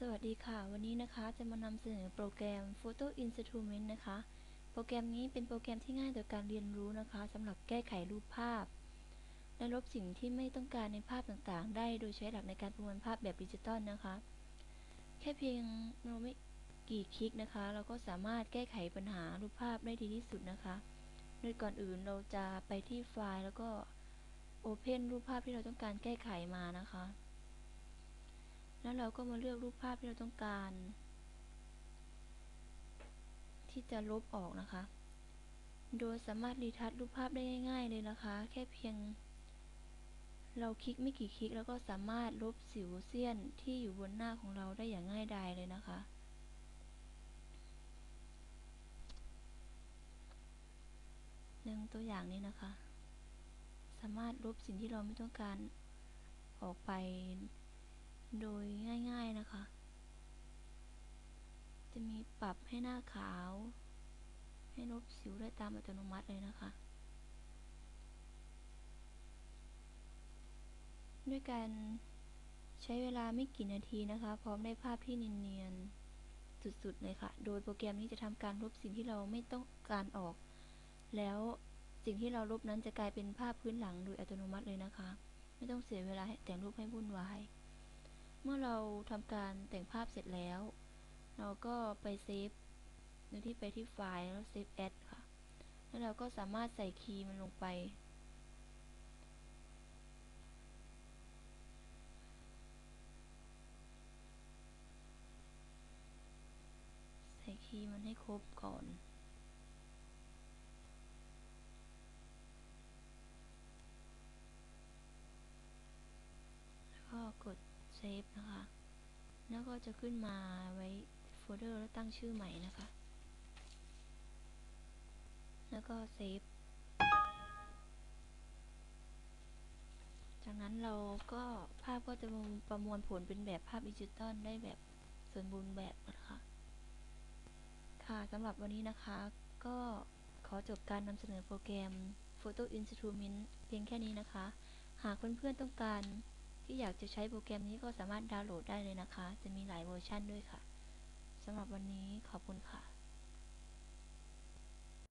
สวัสดีค่ะ วันนี้นะคะจะมานำเสนอโปรแกรม Photo Instrument นะคะ โปรแกรมนี้เป็นโปรแกรมที่ง่ายต่อการเรียนรู้นะคะสำหรับแก้ไขรูปภาพ และลบสิ่งที่ไม่ต้องการในภาพต่างๆ ได้โดยใช้หลักในการประมวลภาพแบบดิจิตอลนะคะ แค่เพียงเราไม่กี่คลิกนะคะ เราก็สามารถแก้ไขปัญหารูปภาพได้ดีที่สุดนะคะ โดยก่อนอื่นเราจะไปที่ไฟล์แล้วก็ Open รูปภาพที่เราต้องการแก้ไขมานะคะ แล้วเราก็มาเลือกรูปภาพที่เราต้องการ ที่จะลบออกนะคะ โดยสามารถรีทัชรูปภาพได้ง่าย ๆ เลยนะคะ แค่เพียง เราคลิกไม่กี่คลิกแล้วก็สามารถลบสิวเซียนที่อยู่บนหน้าของเราได้อย่างง่ายดายเลยนะคะหนึ่งตัวอย่างนี้นะคะ สามารถลบสิ่งที่เราไม่ต้องการออกไป โดยง่ายๆนะคะ จะมีปรับให้หน้าขาว ให้ลบสิวได้ตามอัตโนมัติเลยนะคะ ด้วยการใช้เวลาไม่กี่นาทีนะคะ พร้อมได้ภาพที่เนียนๆสุดๆเลยค่ะ โดยโปรแกรมนี้จะทำการลบสิ่งที่เราไม่ต้องการออก แล้วสิ่งที่เราลบนั้นจะกลายเป็นภาพพื้นหลังโดยอัตโนมัติเลยนะคะ ไม่ต้องเสียเวลาแต่งรูปให้วุ่นวาย เมื่อเราทำการแต่งภาพเสร็จแล้ว เราก็ไปเซฟโดยที่ไปที่ไฟล์แล้วเซฟแอดค่ะ แล้วเราก็สามารถใส่คีย์มันลงไป ใส่คีย์มันให้ครบก่อน แล้วก็กด เซฟนะคะ แล้วก็จะขึ้นมาไว้โฟลเดอร์แล้วตั้งชื่อใหม่นะคะ แล้วก็เซฟ จากนั้นเราก็ภาพก็จะประมวลผลเป็นแบบภาพดิจิตอลได้แบบสมบูรณ์แบบนะคะ ค่ะสำหรับวันนี้นะคะ ก็ขอจบการนำเสนอโปรแกรม Photo Instrument เพียงแค่นี้นะคะ หากเพื่อนๆต้องการ ที่อยากจะใช้โปรแกรมนี้ก็สามารถดาวน์โหลดได้เลยนะคะ จะมีหลายเวอร์ชันด้วยค่ะสำหรับวันนี้ขอบคุณค่ะ